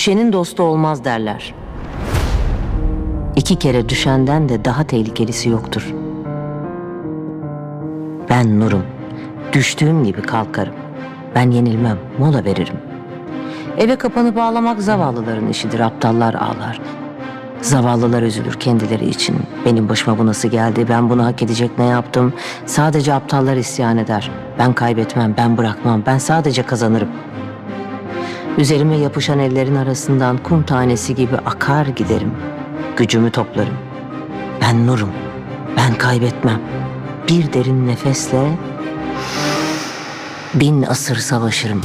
Düşenin dostu olmaz derler. İki kere düşenden de daha tehlikelisi yoktur. Ben Nur'um. Düştüğüm gibi kalkarım. Ben yenilmem, mola veririm. Eve kapanıp ağlamak zavallıların işidir, aptallar ağlar. Zavallılar üzülür kendileri için. Benim başıma bu nasıl geldi, ben bunu hak edecek ne yaptım? Sadece aptallar isyan eder. Ben kaybetmem, ben bırakmam, ben sadece kazanırım. Üzerime yapışan ellerin arasından kum tanesi gibi akar giderim. Gücümü toplarım. Ben nurum. Ben kaybetmem. Bir derin nefesle bin asır savaşırım.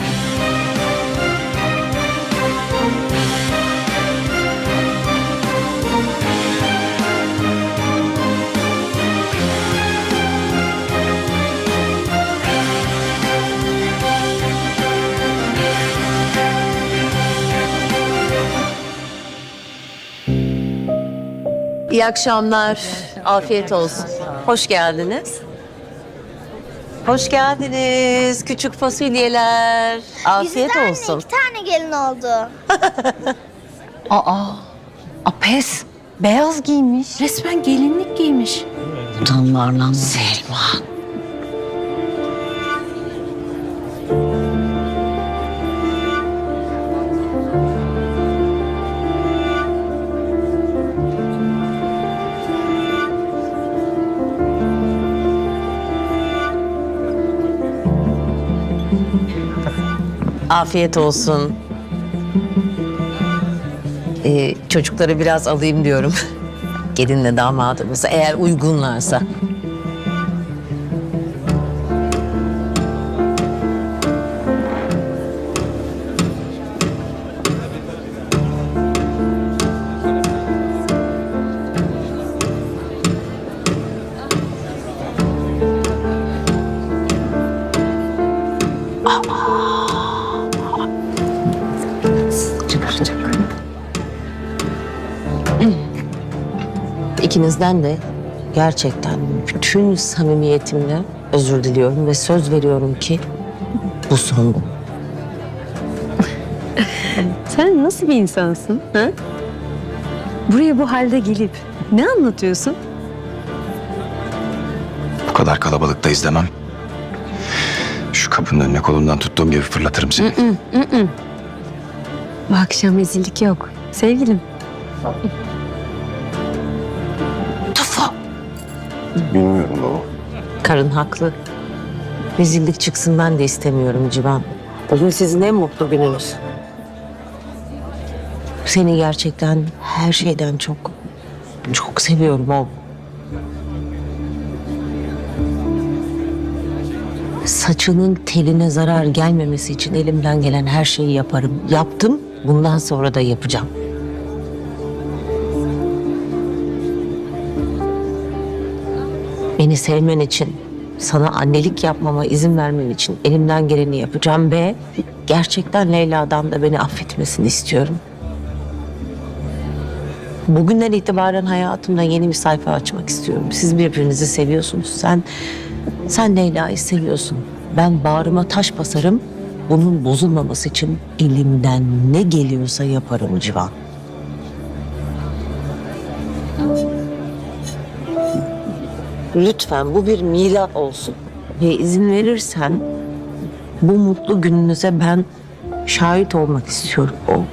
İyi akşamlar. Afiyet olsun. Hoş geldiniz. Hoş geldiniz küçük fasulyeler. Afiyet Yüzünden de olsun. iki tane gelin oldu. Aa, apes. Beyaz giymiş. Resmen gelinlik giymiş. Utanlar lan. Selma. Afiyet olsun. Ee, çocukları biraz alayım diyorum. Gelinle damadımıza eğer uygunlarsa. İkinizden de gerçekten bütün samimiyetimle özür diliyorum ve söz veriyorum ki bu son. Sen nasıl bir insansın? Ha? Buraya bu halde gelip ne anlatıyorsun? Bu kadar kalabalıkta izlemem. Şu kapının önüne kolundan tuttuğum gibi fırlatırım seni. Bu akşam rezillik yok. Sevgilim. Bilmiyorum baba. Karın haklı. Rezillik çıksın ben de istemiyorum Civan. Bugün sizin en mutlu gününüz. Seni gerçekten her şeyden çok, çok seviyorum oğlum. Saçının teline zarar gelmemesi için elimden gelen her şeyi yaparım. Yaptım, bundan sonra da yapacağım. Beni sevmen için, sana annelik yapmama izin vermen için elimden geleni yapacağım ve gerçekten Leyla'dan da beni affetmesini istiyorum. Bugünden itibaren hayatımda yeni bir sayfa açmak istiyorum. Siz birbirinizi seviyorsunuz. Sen sen Leyla'yı seviyorsun. Ben bağrıma taş basarım. Bunun bozulmaması için elimden ne geliyorsa yaparım Civan. Lütfen bu bir milat olsun. Ve izin verirsen bu mutlu gününüze ben şahit olmak istiyorum. O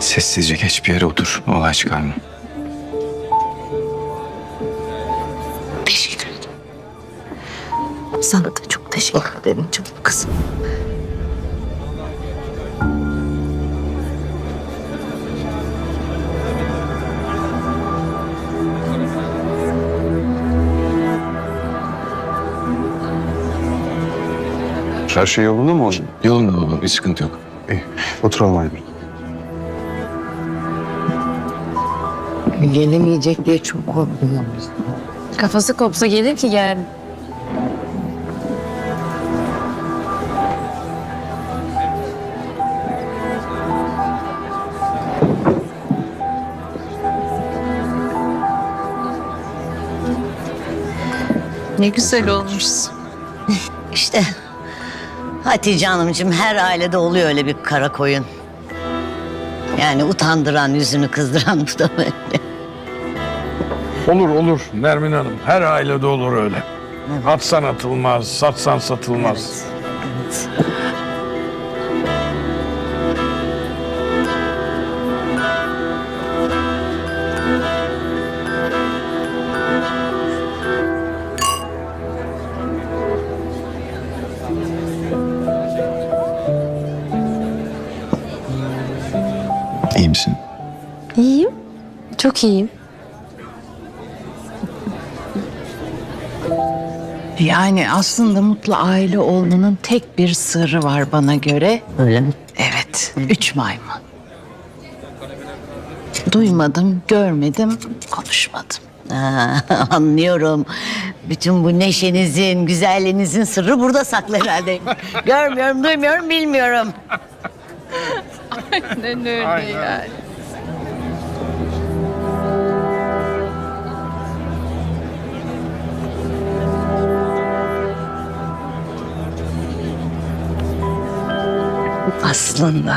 Sessizce geç bir yere otur. Olay çıkarma. Sana da çok teşekkür ederim canım kızım. Her şey yolunda mı hocam? Yolunda baba bir sıkıntı yok. İyi. Oturalım Aydın. Gelemeyecek diye çok korkuyorum. Kafası kopsa gelir ki gel. Ne güzel olmuş. İşte Hatice Hanımcığım her ailede oluyor öyle bir kara koyun. Yani utandıran, yüzünü kızdıran bu da böyle. Olur olur Nermin Hanım. Her ailede olur öyle. Atsan atılmaz, satsan satılmaz. İyi misin? İyiyim. Çok iyiyim. Yani aslında mutlu aile olmanın tek bir sırrı var bana göre. Öyle mi? Evet, üç maymun. Duymadım, görmedim, konuşmadım. Aa, anlıyorum. Bütün bu neşenizin, güzelliğinizin sırrı burada saklı herhalde. Görmüyorum, duymuyorum, bilmiyorum. Aslında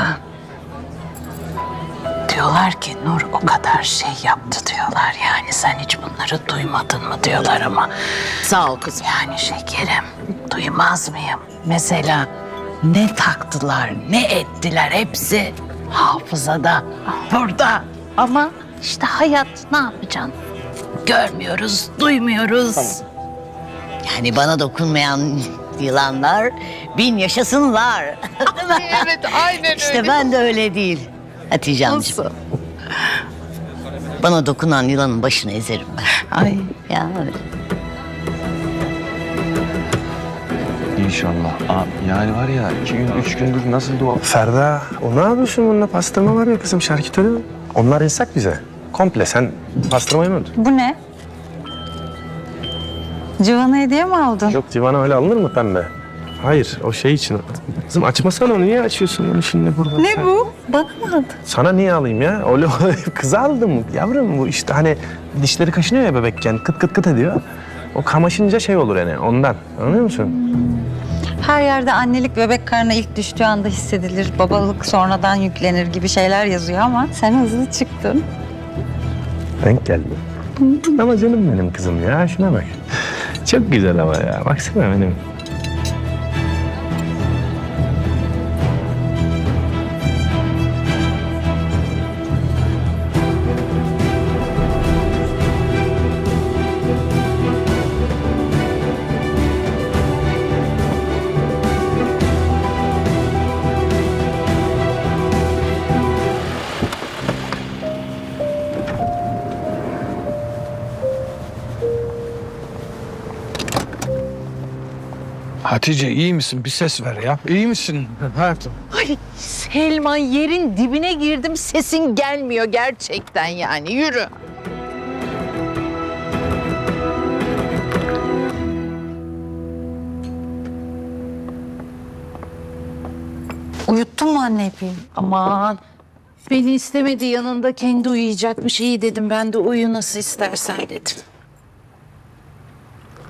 diyorlar ki Nur o kadar şey yaptı diyorlar. Yani sen hiç bunları duymadın mı diyorlar ama Sağ ol kızım. yani şekerim duymaz mıyım? Mesela ne taktılar, ne ettiler hepsi hafızada, burada. Ama işte hayat ne yapacaksın? Görmüyoruz, duymuyoruz. Yani bana dokunmayan yılanlar bin yaşasınlar. evet, aynen işte ben de öyle değil. Hatice Hanımcığım. Bana dokunan yılanın başını ezerim ben. Ay Ya öyle. İnşallah. Abi yani var ya iki gün, üç gündür nasıl dua... Ferda, o ne yapıyorsun bununla? Pastırma var ya kızım, şarküteri. Onlar yasak bize. Komple sen pastırmayı mı? Bu ne? Civan'a hediye mi aldın? Yok divana öyle alınır mı pembe? Hayır, o şey için. Kızım açmasana onu, niye açıyorsun onu şimdi burada? Ne Sen- bu? Bana mı aldın? Sana niye alayım ya? Öyle kıza aldım yavrum bu işte hani dişleri kaşınıyor ya bebekken kıt kıt kıt ediyor. O kamaşınca şey olur yani ondan. Anlıyor musun? Her yerde annelik bebek karnına ilk düştüğü anda hissedilir. Babalık sonradan yüklenir gibi şeyler yazıyor ama sen hızlı çıktın. Denk geldi. Ama canım benim kızım ya şuna bak. Çok güzel ama ya. Baksana benim. Hatice iyi misin? Bir ses ver ya. İyi misin hayatım? Ay Selman yerin dibine girdim sesin gelmiyor gerçekten yani yürü. Uyuttun mu anne epeyim? Aman beni istemedi yanında kendi uyuyacakmış iyi dedim ben de uyu nasıl istersen dedim.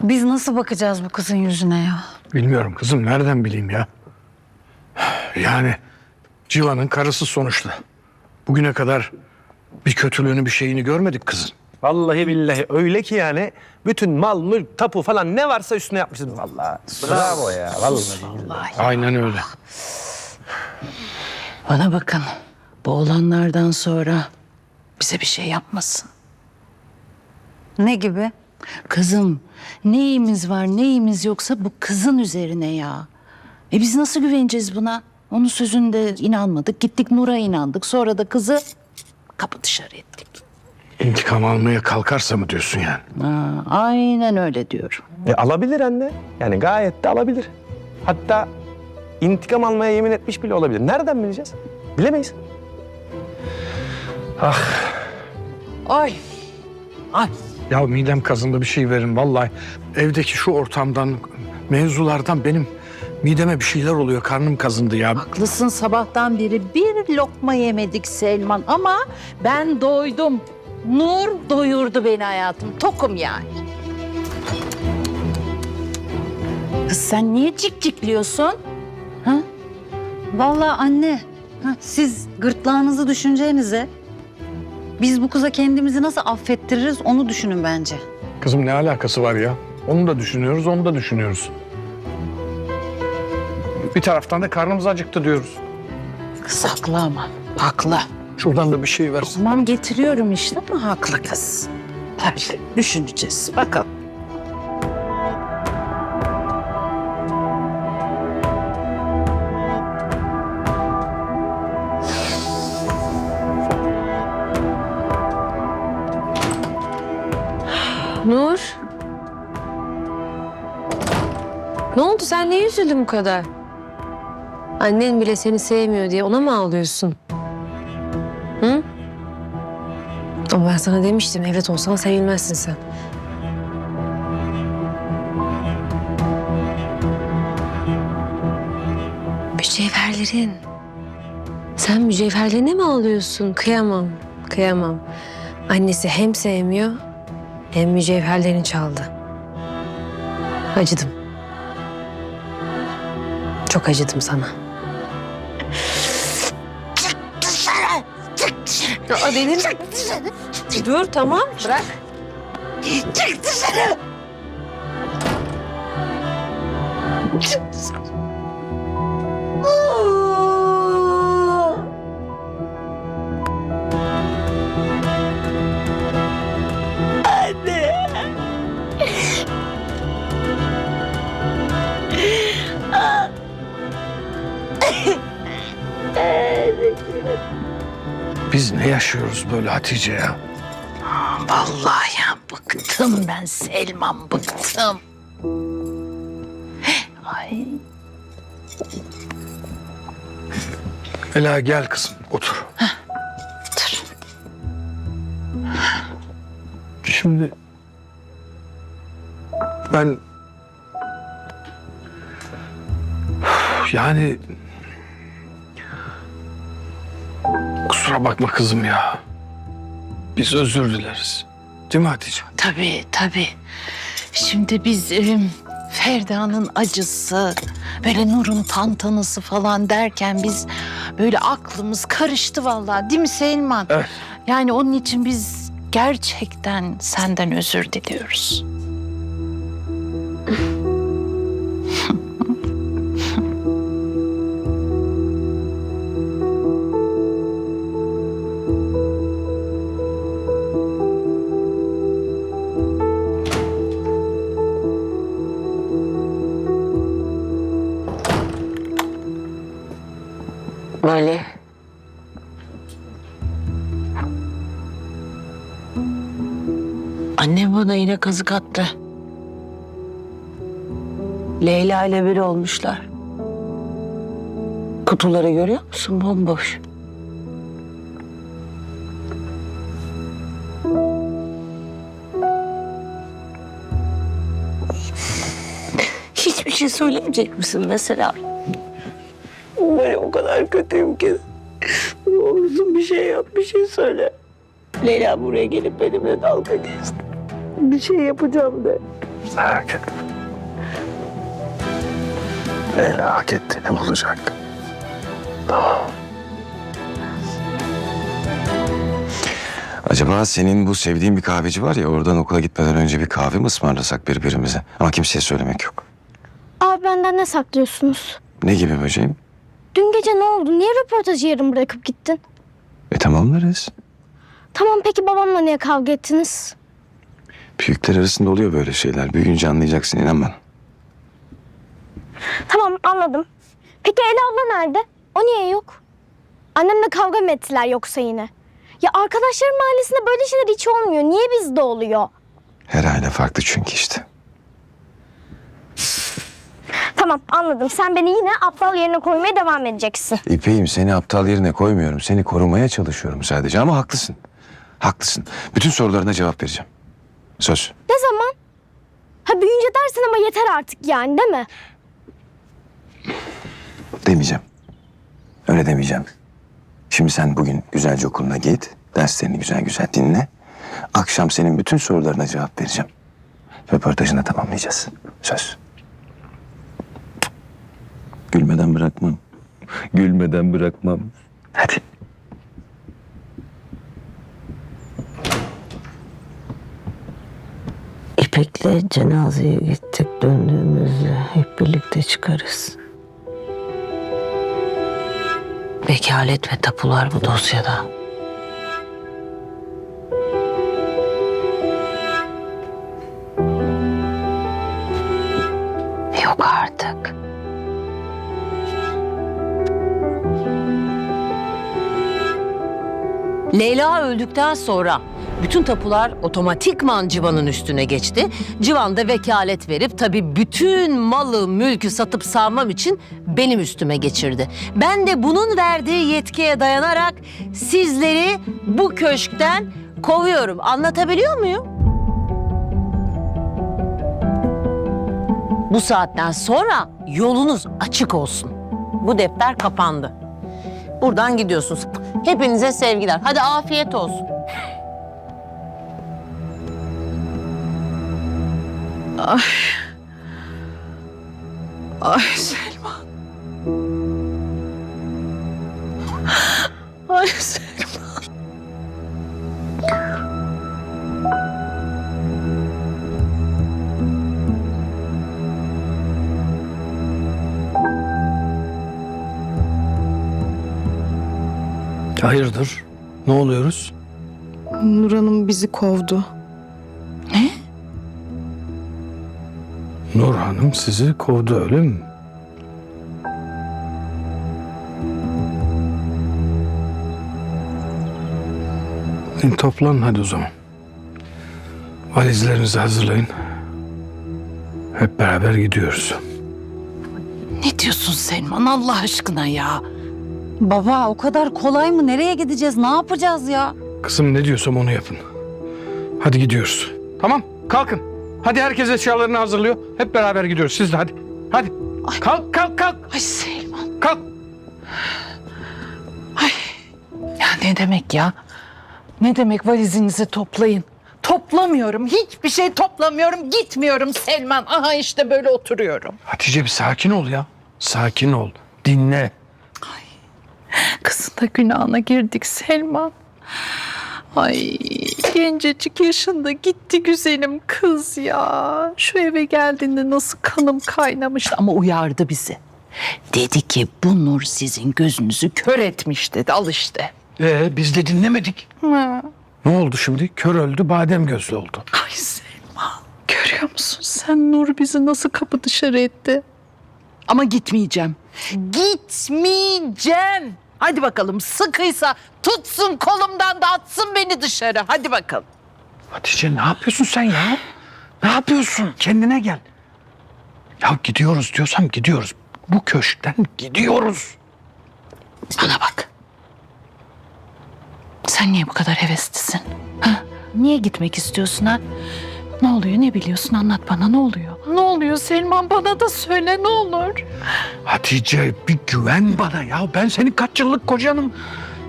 Biz nasıl bakacağız bu kızın yüzüne ya? Bilmiyorum kızım nereden bileyim ya. Yani Civan'ın karısı sonuçta. Bugüne kadar bir kötülüğünü bir şeyini görmedik kızın. Vallahi billahi öyle ki yani bütün mal, mülk, tapu falan ne varsa üstüne yapmışız vallahi. Bravo ya vallahi. Aynen öyle. Bana bakın bu olanlardan sonra bize bir şey yapmasın. Ne gibi? Kızım neyimiz var neyimiz yoksa bu kızın üzerine ya. E biz nasıl güveneceğiz buna? Onun sözünde inanmadık. Gittik Nur'a inandık. Sonra da kızı kapı dışarı ettik. İntikam almaya kalkarsa mı diyorsun yani? Ha, aynen öyle diyorum. E, alabilir anne. Yani gayet de alabilir. Hatta intikam almaya yemin etmiş bile olabilir. Nereden bileceğiz? Bilemeyiz. Ay. Ay. Ya midem kazındı bir şey verin vallahi. Evdeki şu ortamdan, mevzulardan benim mideme bir şeyler oluyor. Karnım kazındı ya. Haklısın sabahtan beri bir lokma yemedik Selman ama ben doydum. Nur doyurdu beni hayatım. Tokum yani. Kız sen niye cikcikliyorsun? Vallahi anne, siz gırtlağınızı düşüneceğinize biz bu kıza kendimizi nasıl affettiririz onu düşünün bence. Kızım ne alakası var ya? Onu da düşünüyoruz, onu da düşünüyoruz. Bir taraftan da karnımız acıktı diyoruz. Kız haklı ama. Haklı. Şuradan da bir şey versin. Tamam getiriyorum işte ama haklı kız. Tabii düşüneceğiz. Bakalım. Sen niye üzüldün bu kadar? Annen bile seni sevmiyor diye ona mı ağlıyorsun? Hı? Ama ben sana demiştim evlat olsan sevilmezsin sen. Mücevherlerin. Sen mücevherlerine mi ağlıyorsun? Kıyamam, kıyamam. Annesi hem sevmiyor hem mücevherlerini çaldı. Acıdım. Çok acıdım sana. Çık dışarı! Çık dışarı! Aa, benim... Çık dışarı! Dur tamam bırak. Çık dışarı. Biz yaşıyoruz böyle Hatice ya? Vallahi ya bıktım ben Selman bıktım. Ay Ela gel kızım otur. dur. Şimdi ben yani kusura bakma kızım ya. Biz özür dileriz. Değil mi Hatice? Tabii tabii. Şimdi biz e, Ferda'nın acısı, böyle Nur'un tantanası falan derken biz böyle aklımız karıştı vallahi değil mi Selman? Evet. Yani onun için biz gerçekten senden özür diliyoruz. Böyle. Annem bana yine kazık attı. Leyla ile bir olmuşlar. Kutuları görüyor musun? Bomboş. Hiçbir şey söylemeyecek misin mesela? Kadar kötüyüm ki. Ne olursun bir şey yap, bir şey söyle. Leyla buraya gelip benimle dalga geçti. Bir şey yapacağım de. Merak etme. Ela hak ettiğini bulacak. Acaba senin bu sevdiğin bir kahveci var ya oradan okula gitmeden önce bir kahve mi ısmarlasak birbirimize? Ama kimseye söylemek yok. Abi benden ne saklıyorsunuz? Ne gibi böceğim? Dün gece ne oldu? Niye röportajı yarım bırakıp gittin? E tamamlarız. Tamam peki babamla niye kavga ettiniz? Büyükler arasında oluyor böyle şeyler. Büyüyünce anlayacaksın inan bana. Tamam anladım. Peki Ela abla nerede? O niye yok? Annemle kavga mı ettiler yoksa yine? Ya arkadaşlarım mahallesinde böyle şeyler hiç olmuyor. Niye bizde oluyor? Her aile farklı çünkü işte. Tamam anladım. Sen beni yine aptal yerine koymaya devam edeceksin. İpeğim seni aptal yerine koymuyorum. Seni korumaya çalışıyorum sadece ama haklısın. Haklısın. Bütün sorularına cevap vereceğim. Söz. Ne zaman? Ha büyüyünce dersin ama yeter artık yani değil mi? Demeyeceğim. Öyle demeyeceğim. Şimdi sen bugün güzelce okuluna git. Derslerini güzel güzel dinle. Akşam senin bütün sorularına cevap vereceğim. Röportajını tamamlayacağız. Söz. Gülmeden bırakmam. Gülmeden bırakmam. Hadi. İpek'le cenazeye gittik. Döndüğümüzde hep birlikte çıkarız. Vekalet ve tapular bu dosyada. Leyla öldükten sonra bütün tapular otomatikman Civan'ın üstüne geçti. Civan da vekalet verip tabii bütün malı mülkü satıp sağmam için benim üstüme geçirdi. Ben de bunun verdiği yetkiye dayanarak sizleri bu köşkten kovuyorum. Anlatabiliyor muyum? Bu saatten sonra yolunuz açık olsun. Bu defter kapandı. Buradan gidiyorsunuz. Hepinize sevgiler. Hadi afiyet olsun. Ay Selma. Ay Selma. Hayırdır? Ne oluyoruz? Nur Hanım bizi kovdu. Nur Hanım sizi kovdu öyle mi? İn toplanın hadi o zaman. Valizlerinizi hazırlayın. Hep beraber gidiyoruz. Ne diyorsun Selman Allah aşkına ya? Baba o kadar kolay mı? Nereye gideceğiz? Ne yapacağız ya? Kızım ne diyorsam onu yapın. Hadi gidiyoruz. Tamam kalkın. Hadi herkes eşyalarını hazırlıyor. Hep beraber gidiyoruz. Siz de hadi. Hadi. Kalk kalk kalk. Ay Selman. Kalk. Ya ne demek ya? Ne demek valizinizi toplayın? Toplamıyorum. Hiçbir şey toplamıyorum. Gitmiyorum Selman. Aha işte böyle oturuyorum. Hatice bir sakin ol ya. Sakin ol. Dinle. Kızın da günahına girdik Selman. Ay gencecik yaşında gitti güzelim kız ya. Şu eve geldiğinde nasıl kanım kaynamıştı ama uyardı bizi. Dedi ki bu nur sizin gözünüzü kör etmiş dedi al işte. Ee, biz de dinlemedik. Ne oldu şimdi? Kör öldü, badem gözlü oldu. Ay Selma görüyor musun sen Nur bizi nasıl kapı dışarı etti. Ama gitmeyeceğim. Gitmeyeceğim. Hadi bakalım sıkıysa tutsun kolumdan da atsın beni dışarı. Hadi bakalım. Hatice ne yapıyorsun sen ya? Ne yapıyorsun? Kendine gel. Ya gidiyoruz diyorsam gidiyoruz. Bu köşkten gidiyoruz. Bana bak. Sen niye bu kadar heveslisin? Ha? Niye gitmek istiyorsun ha? Ne oluyor ne biliyorsun anlat bana ne oluyor? Ne oluyor Selman bana da söyle ne olur. Hatice bir güven bana ya. Ben senin kaç yıllık kocanım.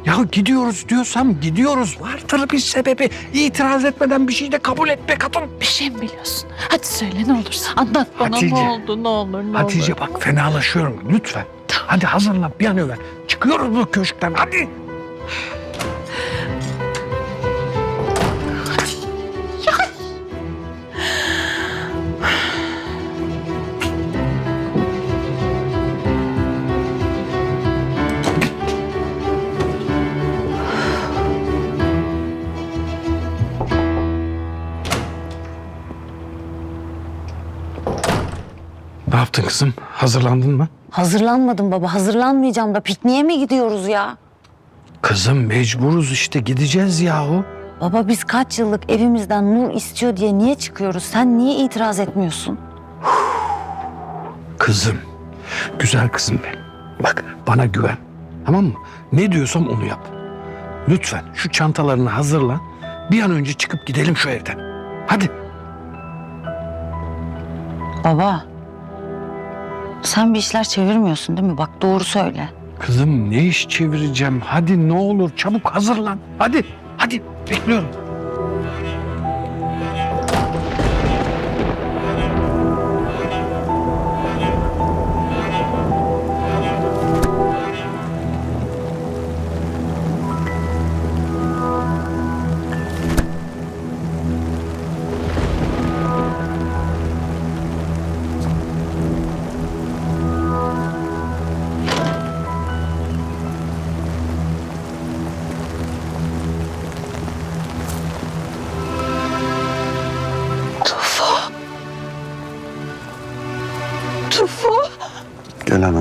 Ya gidiyoruz diyorsam gidiyoruz. Vardır bir sebebi. İtiraz etmeden bir şey de kabul et be kadın. Bir şey mi biliyorsun? Hadi söyle ne olursa anlat bana Hatice. ne oldu ne olur ne Hatice olur. bak fenalaşıyorum lütfen. Hadi hazırlan bir an evvel. Çıkıyoruz bu köşkten hadi. Yaptın kızım? Hazırlandın mı? Hazırlanmadım baba. Hazırlanmayacağım da pikniğe mi gidiyoruz ya? Kızım mecburuz işte gideceğiz yahu. Baba biz kaç yıllık evimizden Nur istiyor diye niye çıkıyoruz? Sen niye itiraz etmiyorsun? Kızım, güzel kızım benim. Bak bana güven. Tamam mı? Ne diyorsam onu yap. Lütfen şu çantalarını hazırla. Bir an önce çıkıp gidelim şu evden. Hadi. Baba. Sen bir işler çevirmiyorsun değil mi? Bak doğru söyle. Kızım ne iş çevireceğim? Hadi ne olur çabuk hazırlan. Hadi, hadi bekliyorum.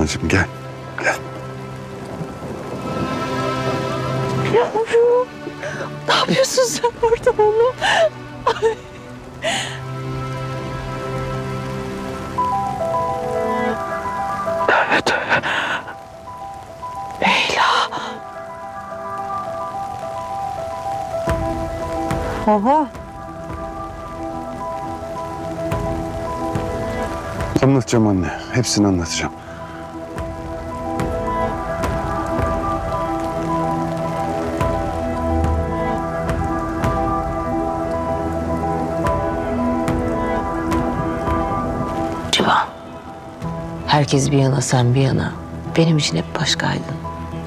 Gel anacığım gel. Gel. Ne yapıyorsun sen burada oğlum? Tövbe tövbe. Leyla. Baba. Anlatacağım anne. Hepsini anlatacağım. Herkes bir yana sen bir yana. Benim için hep başkaydın.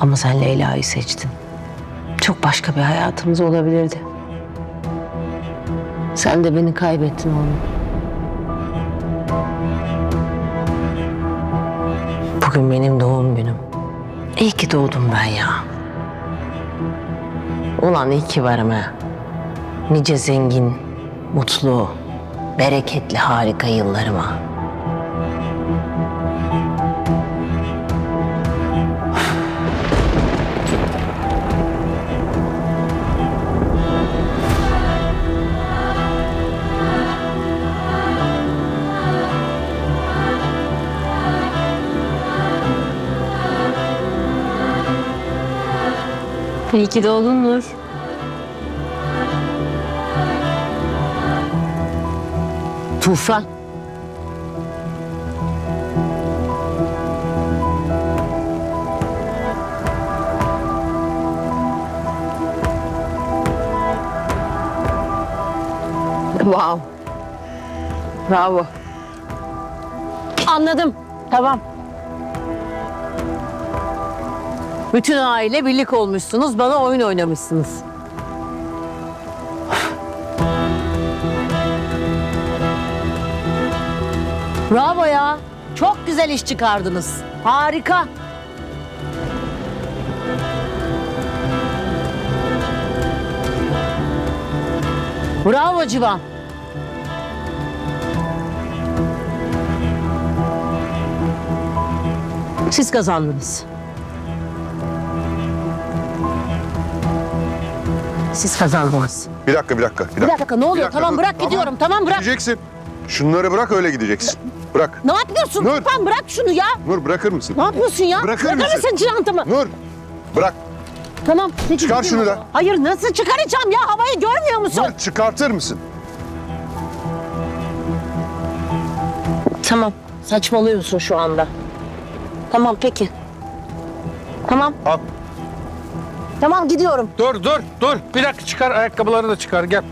Ama sen Leyla'yı seçtin. Çok başka bir hayatımız olabilirdi. Sen de beni kaybettin oğlum. Bugün benim doğum günüm. İyi ki doğdum ben ya. Ulan iyi ki varım ha. Nice zengin, mutlu, bereketli, harika yıllarıma. İyi ki doğdun Nur. Tufan. Wow. Bravo. Anladım. Tamam. Bütün aile birlik olmuşsunuz. Bana oyun oynamışsınız. Bravo ya. Çok güzel iş çıkardınız. Harika. Bravo Civan. Siz kazandınız. Siz kazandınız. Bir dakika, bir dakika, bir Bir dakika. dakika ne oluyor? Dakika, tamam dur. bırak Tamam. gidiyorum. Tamam bırak. Gideceksin. Şunları bırak öyle gideceksin. Bırak. Ne yapıyorsun? Nur. Tufan bırak şunu ya. Nur bırakır mısın? Ne yapıyorsun ya? Bırakır mısın? çantamı? Nur. Bırak. Tamam. peki, Çıkar gideyim şunu da. Hayır nasıl çıkaracağım ya? Havayı görmüyor musun? Nur çıkartır mısın? Tamam. Saçmalıyorsun şu anda. Tamam peki. Tamam. Al. Tamam gidiyorum. Dur dur dur. Bir dakika çıkar ayakkabıları da çıkar gel.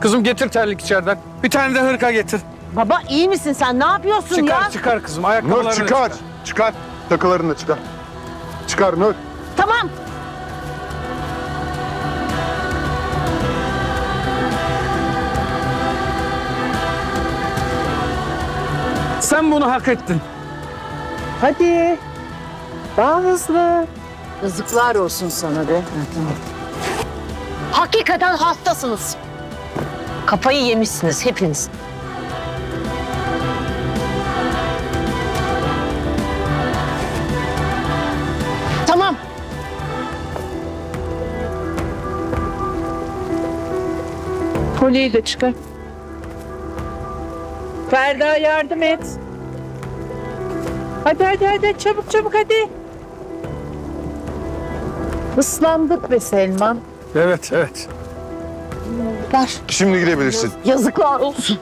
Kızım getir terlik içeriden. Bir tane de hırka getir. Baba iyi misin sen? Ne yapıyorsun Çıkar ya? çıkar kızım ayakkabıları Nur da çıkar. Çıkar. Takılarını da çıkar. Çıkar Nur. Tamam. Sen bunu hak ettin. Hadi. Daha hızlı. Yazıklar olsun sana be. Hakikaten hastasınız. Kafayı yemişsiniz hepiniz. Tamam. Kolyeyi de çıkar. Ferda yardım et. Hadi hadi hadi çabuk çabuk hadi. Islandık be Selman. Evet evet. Ver. Şimdi gidebilirsin. Yazıklar olsun.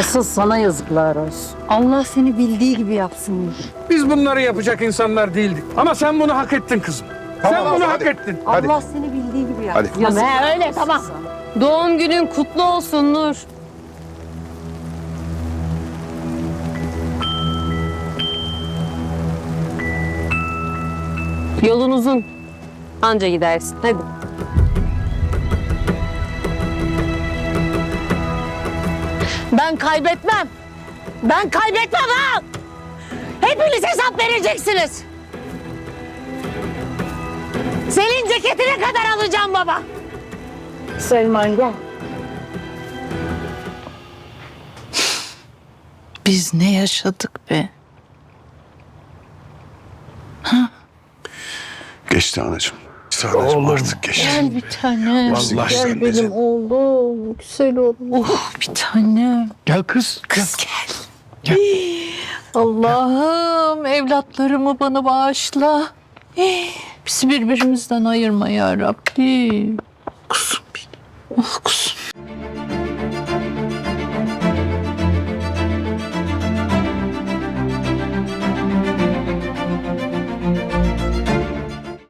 Asıl sana yazıklar olsun. Allah seni bildiği gibi yapsın. Biz bunları yapacak insanlar değildik. Ama sen bunu hak ettin kızım. Tamam, sen bunu hadi. hak ettin. Hadi. Allah seni bildiği gibi yapsın. Hadi. He, öyle tamam. Doğum günün kutlu olsun Nur. Yolun uzun. Anca gidersin. Hadi. Ben kaybetmem. Ben kaybetmem ha. Hepiniz hesap vereceksiniz. Selin ceketine kadar alacağım baba. Selman gel. Biz ne yaşadık be? Geçti anacığım. Oğlum. Artık geçti. Gel bir tane. Vallahi Gel de benim oğlum. Güzel oğlum. Oh bir tane. Gel kız. Kız gel. Allah'ım evlatlarımı bana bağışla. Eh, Bizi birbirimizden ayırma ya Rabbi. Kuzum benim. Oh kuzum.